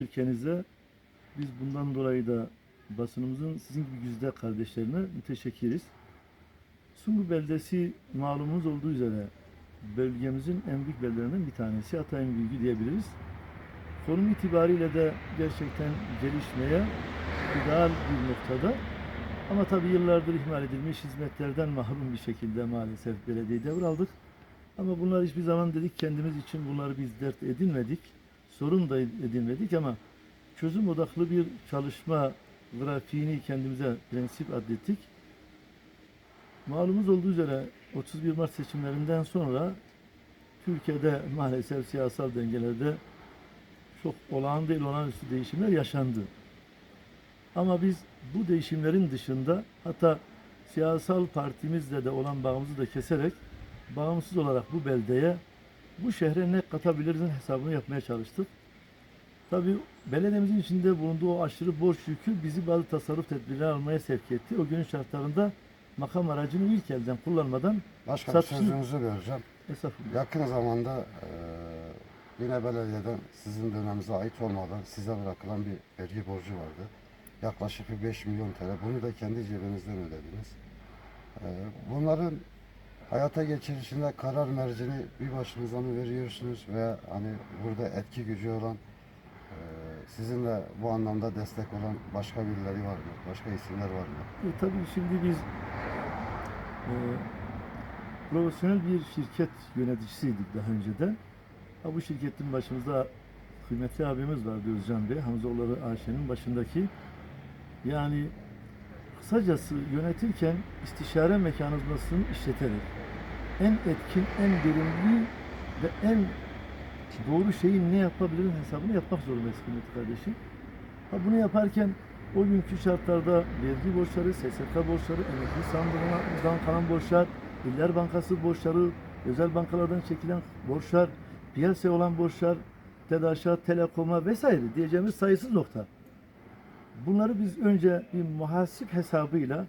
ülkenize biz bundan dolayı da basınımızın sizin gibi güzide kardeşlerine müteşekkiriz. Sungur beldesi malumunuz olduğu üzere bölgemizin en büyük beldelerinden bir tanesi. En büyüğü diyebiliriz. Konum itibariyle de gerçekten gelişmeye ideal bir noktada. Ama tabii yıllardır ihmal edilmiş hizmetlerden mahrum bir şekilde maalesef belediye devraldık. Ama bunlar hiçbir zaman dedik kendimiz için bunları biz dert edinmedik. Sorun da edinmedik ama çözüm odaklı bir çalışma grafiğini kendimize prensip adettik. Malumuz olduğu üzere 31 Mart seçimlerinden sonra Türkiye'de maalesef siyasal dengelerde çok olağan değil olağanüstü değişimler yaşandı. Ama biz bu değişimlerin dışında hatta siyasal partimizle de olan bağımızı da keserek bağımsız olarak bu beldeye, bu şehre ne katabilirizin hesabını yapmaya çalıştık. Tabii belediyemizin içinde bulunduğu o aşırı borç yükü bizi bazı tasarruf tedbirleri almaya sevk etti. O günün şartlarında makam aracını ilk elden kullanmadan Başkanım Satışın- sözünüzü estağfurullah. Yakın zamanda eee yine belediyeden sizin döneminize ait olmadan size bırakılan bir vergi borcu vardı. Yaklaşık bir 5 milyon TL. Bunu da kendi cebinizden ödediniz. Eee, bunların hayata geçirişinde karar mercini bir başınıza mı veriyorsunuz veya hani burada etki gücü olan eee, sizinle bu anlamda destek olan başka birileri var mı? Başka isimler var mı? E, tabii şimdi biz e, profesyonel bir şirket yöneticisiydik daha önceden. Ha, bu şirketin başımızda kıymetli abimiz vardı Özcan Bey, Hamzoğulları AŞ'nin başındaki. Yani kısacası yönetirken istişare mekanizmasını işleterek en etkin, en verimli ve en doğru şeyi ne yapabilirin hesabını yapmak zorundayız kıymetli kardeşim. Ha bunu yaparken o günkü şartlarda vergi borçları, SSK borçları, emekli sandığından kalan borçlar, İller Bankası borçları, özel bankalardan çekilen borçlar, piyasaya olan borçlar, TEDAŞ'a, Telekom'a vesaire diyeceğimiz sayısız nokta. Bunları biz önce bir muhasip hesabıyla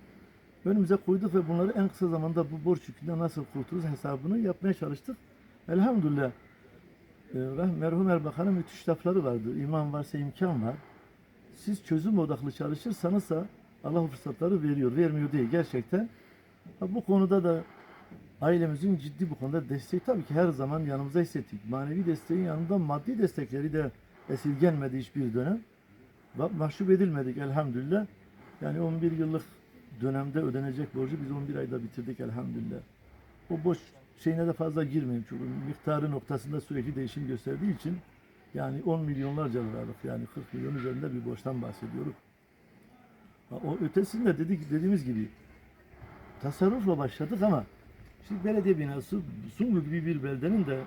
önümüze koyduk ve bunları en kısa zamanda bu borç yükünden nasıl kurtuluruz hesabını yapmaya çalıştık. Elhamdülillah e, merhum Erbakan'ın müthiş lafları vardı. İman varsa imkan var. Siz çözüm odaklı çalışırsanız da Allah fırsatları veriyor, vermiyor değil gerçekten. Bu konuda da ailemizin ciddi bu konuda desteği tabii ki her zaman yanımıza hissettik. Manevi desteğin yanında maddi destekleri de esirgenmedi hiçbir dönem. Mahcup edilmedik elhamdülillah. Yani 11 yıllık dönemde ödenecek borcu biz 11 ayda bitirdik elhamdülillah. O boş şeyine de fazla girmeyeyim çünkü miktarı noktasında sürekli değişim gösterdiği için yani 10 milyonlarca liralık yani 40 milyon üzerinde bir borçtan bahsediyoruz. O ötesinde dedik dediğimiz gibi tasarrufla başladık ama şimdi belediye binası Sungur gibi bir beldenin de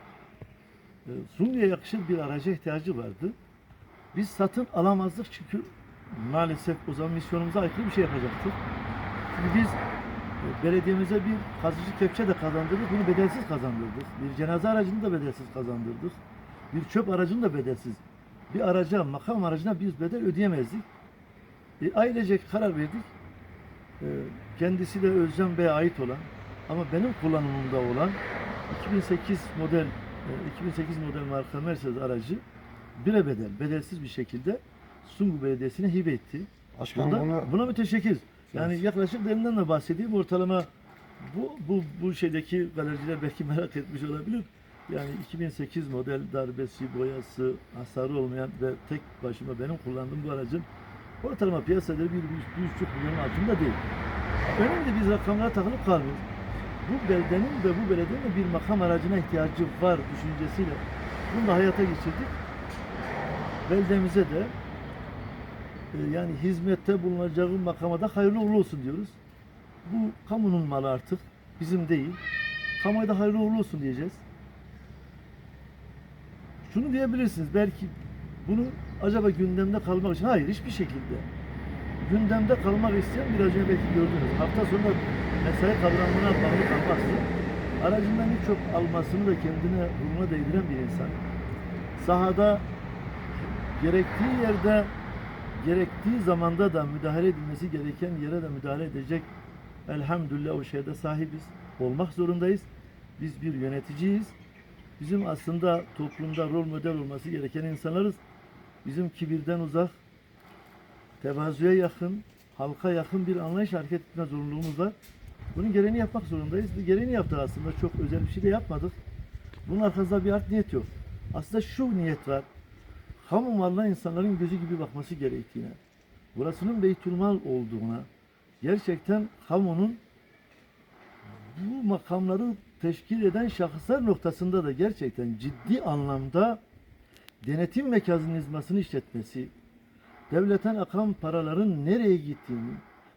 e, Sungur'a yakışır bir araca ihtiyacı vardı. Biz satın alamazdık çünkü maalesef o zaman misyonumuza aykırı bir şey yapacaktık. Şimdi biz e, belediyemize bir kazıcı kepçe de kazandırdık, bunu bedelsiz kazandırdık. Bir cenaze aracını da bedelsiz kazandırdık. Bir çöp aracını da bedelsiz. Bir araca, makam aracına biz bedel ödeyemezdik. E, ailecek karar verdik. E, kendisi de Özcan Bey'e ait olan ama benim kullanımımda olan 2008 model e, 2008 model marka Mercedes aracı bire bedel, bedelsiz bir şekilde Sungur Belediyesi'ne hibe etti. Bunda, bunu buna müteşekkiriz. Yani yaklaşık derinden de bahsedeyim. Ortalama bu, bu, bu şeydeki galericiler belki merak etmiş olabilir. Yani 2008 model darbesi, boyası, hasarı olmayan ve tek başıma benim kullandığım bu aracın ortalama piyasa değeri bir, bir, bir buçuk milyonun altında değil. Önemli biz rakamlara takılıp kalmıyoruz. Bu beldenin ve bu belediyenin bir makam aracına ihtiyacı var düşüncesiyle bunu da hayata geçirdik. Beldemize de e, yani hizmette bulunacağı makama da hayırlı uğurlu olsun diyoruz. Bu kamunun malı artık, bizim değil. Kamuya da hayırlı uğurlu olsun diyeceğiz. Şunu diyebilirsiniz, belki bunu acaba gündemde kalmak için, hayır hiçbir şekilde. Gündemde kalmak isteyen bir önce belki gördünüz. Hafta sonu mesai kavramına bağlı kalmazsa, aracından hiç çok almasını da kendine burnuna değdiren bir insan. Sahada gerektiği yerde gerektiği zamanda da müdahale edilmesi gereken yere de müdahale edecek elhamdülillah o şeyde sahibiz. Olmak zorundayız. Biz bir yöneticiyiz. Bizim aslında toplumda rol model olması gereken insanlarız. bizim kibirden uzak, tevazuya yakın, halka yakın bir anlayış hareket etme zorunluluğumuz var. Bunun gereğini yapmak zorundayız. Biz gereğini yaptık aslında. Çok özel bir şey de yapmadık. Bunun arkasında bir art niyet yok. Aslında şu niyet var. Kamu malına insanların gözü gibi bakması gerektiğine, burasının beytülmal olduğuna, gerçekten kamunun bu makamları teşkil eden şahıslar noktasında da gerçekten ciddi anlamda denetim mekanizmasını işletmesi, devletten akan paraların nereye gittiğini,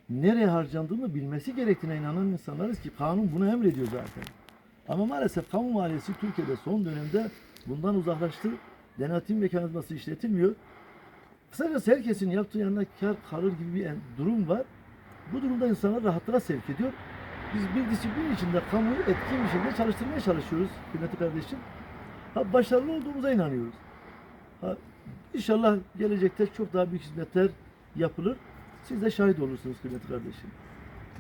nereye harcandığını bilmesi gerektiğine inanan insanlarız ki kanun bunu emrediyor zaten. Ama maalesef kamu maliyesi Türkiye'de son dönemde bundan uzaklaştı. Denetim mekanizması işletilmiyor. Kısacası herkesin yaptığı yanına kar kalır gibi bir durum var. Bu durumda insanlar rahatlığa sevk ediyor. Biz bir disiplin içinde kamuyu etkin bir şekilde çalıştırmaya çalışıyoruz kıymetli kardeşim. Ha, başarılı olduğumuza inanıyoruz. Ha, inşallah gelecekte çok daha büyük hizmetler yapılır. Siz de şahit olursunuz kıymetli kardeşim.